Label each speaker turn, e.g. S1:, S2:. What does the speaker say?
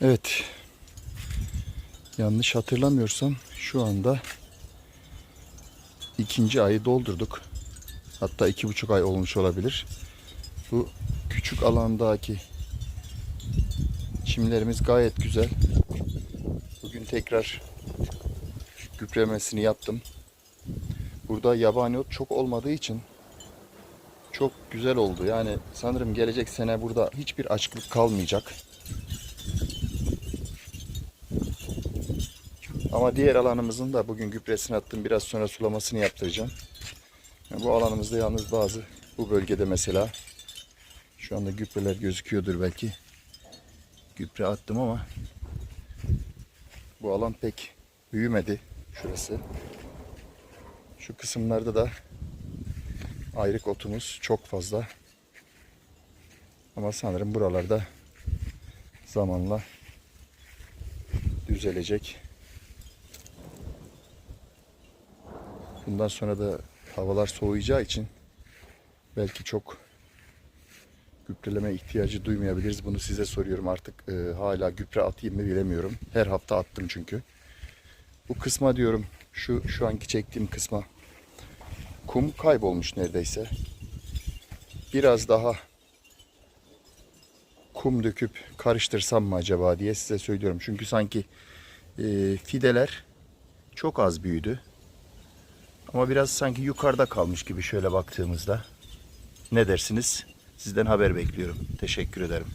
S1: Evet. Yanlış hatırlamıyorsam şu anda ikinci ayı doldurduk. Hatta iki buçuk ay olmuş olabilir. Bu küçük alandaki çimlerimiz gayet güzel. Bugün tekrar gübremesini yaptım. Burada yabani ot çok olmadığı için çok güzel oldu. Yani sanırım gelecek sene burada hiçbir açıklık kalmayacak. Ama diğer alanımızın da bugün gübresini attım. Biraz sonra sulamasını yaptıracağım. Yani bu alanımızda yalnız bazı bu bölgede mesela şu anda gübreler gözüküyordur belki. Gübre attım ama bu alan pek büyümedi şurası. Şu kısımlarda da ayrık otumuz çok fazla. Ama sanırım buralarda zamanla düzelecek. Bundan sonra da havalar soğuyacağı için belki çok gübreleme ihtiyacı duymayabiliriz. Bunu size soruyorum artık. Ee, hala gübre atayım mı bilemiyorum. Her hafta attım çünkü. Bu kısma diyorum şu şu anki çektiğim kısma kum kaybolmuş neredeyse. Biraz daha kum döküp karıştırsam mı acaba diye size söylüyorum. Çünkü sanki e, fideler çok az büyüdü. Ama biraz sanki yukarıda kalmış gibi şöyle baktığımızda. Ne dersiniz? Sizden haber bekliyorum. Teşekkür ederim.